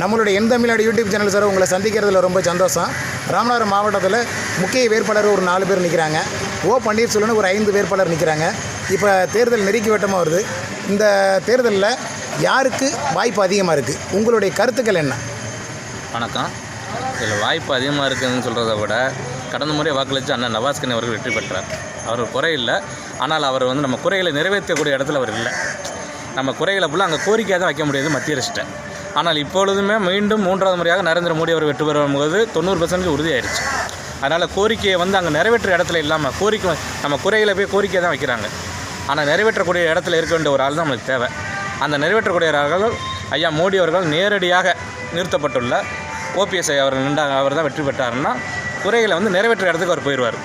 நம்மளுடைய என் Tamil Nadu YouTube channel sir உங்களை சந்திக்கிறதுல ரொம்ப சந்தோஷம். ராமநாதபுரம் மாவட்டத்தில் முக்கிய வேட்பாளர் ஒரு நாலு பேர் நிற்கிறாங்க ஓ பன்னீர்செல்வன் ஒரு ஐந்து வேட்பாளர் நிற்கிறாங்க இப்போ தேர்தல் நெருக்கி வட்டமாக வருது. இந்த தேர்தலில் யாருக்கு வாய்ப்பு அதிகமாக இருக்குது உங்களுடைய கருத்துக்கள் என்ன? வணக்கம். இதில் வாய்ப்பு அதிகமாக இருக்குதுன்னு சொல்கிறத விட கடந்த முறை வாக்களித்து அண்ணன் நவாஸ்கன் அவர்கள் வெற்றி பெற்றார். அவர் குறை இல்லை. ஆனால் அவர் வந்து நம்ம குறைகளை நிறைவேற்றக்கூடிய இடத்துல அவர் இல்லை. நம்ம குறைகளை ஃபுல்லாக அங்கே கோரிக்கையாக தான் வைக்க முடியாது மத்திய அரசிட்ட ஆனால் இப்பொழுதுமே மீண்டும் மூன்றாவது முறையாக நரேந்திர மோடி அவர் வெற்றி பெறும்போது தொண்ணூறு பர்சன்ட் உறுதியாயிருச்சு. அதனால் கோரிக்கையை வந்து அங்கே நிறைவேற்ற இடத்துல இல்லாமல் கோரிக்கை நம்ம குறைகளை போய் கோரிக்கை தான் வைக்கிறாங்க. ஆனால் நிறைவேற்றக்கூடிய இடத்துல இருக்க வேண்டிய ஒரு ஆள் தான் நம்மளுக்கு தேவை. அந்த நிறைவேற்றக்கூடிய ஆள்கள் ஐயா மோடி அவர்கள் நேரடியாக நிறுத்தப்பட்டுள்ள ஓபிஎஸ் அவர்கள் நின்றாங்க அவர் தான் வெற்றி பெற்றாருன்னா குறைகளை வந்து நிறைவேற்ற இடத்துக்கு அவர் போயிடுவார்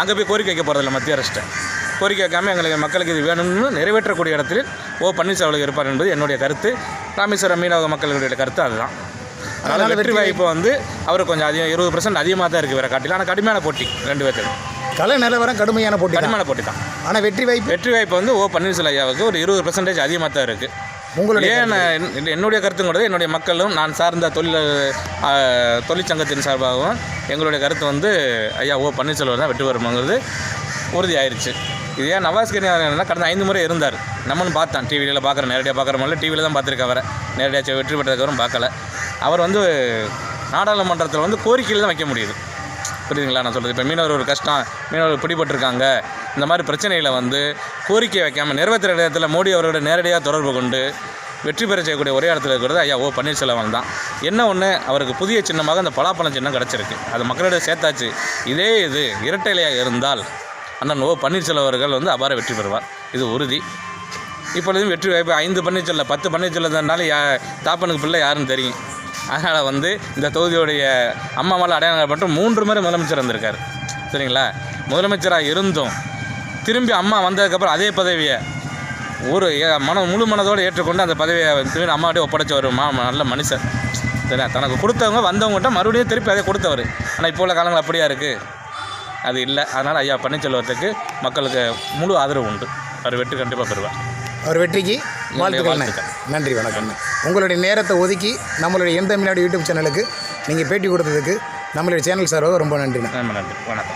அங்கே போய் கோரிக்கை வைக்க போகிறதில்ல மத்திய அரசிட்ட கோரிக்கை வைக்காமல் எங்களுக்கு மக்களுக்கு இது வேணும்னு நிறைவேற்றக்கூடிய இடத்தில் ஓ பன்னீர்செல்வம் இருப்பார் என்பது என்னுடைய கருத்து. ராமேஸ்வரம் மீனவ மக்களுடைய கருத்து அதுதான். அதனால் வெற்றி வாய்ப்பு வந்து அவர் கொஞ்சம் அதிகம் இருபது பர்சன்ட் அதிகமாக தான் இருக்குது வேறு காட்டில் ஆனால் கடுமையான போட்டி ரெண்டு பேர்த்துக்கு கலை நிலவரம் கடுமையான போட்டி கடுமையான போட்டி தான். ஆனால் வெற்றி வாய்ப்பு? வெற்றி வாய்ப்பு வந்து ஓ பன்னீர்செல்வம் ஐயாவுக்கு ஒரு இருபது பர்சன்டேஜ் அதிகமாக தான் இருக்குது உங்களுடைய என்னுடைய கருத்தும் கூட என்னுடைய மக்களும் நான் சார்ந்த தொழில் தொழிற்சங்கத்தின் சார்பாகவும் எங்களுடைய கருத்து வந்து ஐயா ஓ பன்னீர்செல்வம் தான் வெற்றி பெறுமாங்கிறது உறுதி ஆயிருச்சு இது நவாஸ் நவாஸ்கனி என்ன கடந்த ஐந்து முறை இருந்தார். நம்மளும் பார்த்தான். டிவியில் பார்க்குறேன் நேரடியாக பார்க்குற மாதிரி டிவியில் தான் பார்த்துருக்க அவரை. நேரடியாக வெற்றி பெற்றதுக்கப்புறம் பார்க்கல. அவர் வந்து நாடாளுமன்றத்தில் வந்து கோரிக்கையில் தான் வைக்க முடியுது. புரியுதுங்களா நான் சொல்கிறது இப்போ மீனவர் ஒரு கஷ்டம் மீனவர் பிடிபட்டிருக்காங்க. இந்த மாதிரி பிரச்சனைகளை வந்து கோரிக்கை வைக்காமல் நிறைவேற்ற இடத்துல மோடி அவரோட நேரடியாக தொடர்பு கொண்டு வெற்றி பெற செய்யக்கூடிய ஒரே இடத்துல இருக்கிறது ஐயா ஓ பன்னீர்செல்வம் தான். என்ன ஒன்று அவருக்கு புதிய சின்னமாக அந்த பலாப்பழம் சின்னம் கிடச்சிருக்கு. அது மக்களிடையே சேர்த்தாச்சு. இதே இது இரட்டை இலையாக இருந்தால் அண்ணன் ஓ பன்னீர்செல்வம் அவர்கள் வந்து அபார வெற்றி பெறுவார். இது உறுதி. இப்பொழுதும் வெற்றி வாய்ப்பு ஐந்து பன்னீர்செல்வம் பத்து பன்னீர்செல்வத்தினால யா தாப்பனுக்கு பிள்ளை யாருன்னு தெரியும். அதனால் வந்து இந்த தொகுதியுடைய அம்மாவால் மேலே அடையாளம் பட்டு மூன்று முறை முதலமைச்சர் வந்திருக்கார். சரிங்களா? முதலமைச்சராக இருந்தும் திரும்பி அம்மா வந்ததுக்கப்புறம் அதே பதவியை ஒரு ஏ- மன முழு மனதோடு ஏற்றுக்கொண்டு அந்த பதவியை திரும்பி அம்மாவோடய ஒப்படைச்ச ஒரு மா நல்ல மனுஷர் சரி தனக்கு கொடுத்தவங்க வந்தவங்ககிட்ட மறுபடியும் திருப்பி அதே கொடுத்தவர். ஆனால் இப்போ உள்ள காலங்கள் அப்படியா இருக்குது அது இல்லை. அதனால் ஐயா பன்னீர்செல்வத்துக்கு மக்களுக்கு முழு ஆதரவு உண்டு. அவர் வெற்றி கண்டிப்பாக பெறுவார். அவர் வெற்றிக்கு வாழ்த்துக்கள். நன்றி. வணக்கம். உங்களுடைய நேரத்தை ஒதுக்கி நம்மளுடைய என் தமிழ்நாடு யூடியூப் சேனலுக்கு நீங்கள் பேட்டி கொடுத்ததுக்கு நம்மளுடைய சேனல் சார்பாக ரொம்ப நன்றிண்ணா. ரொம்ப நன்றி. வணக்கம்.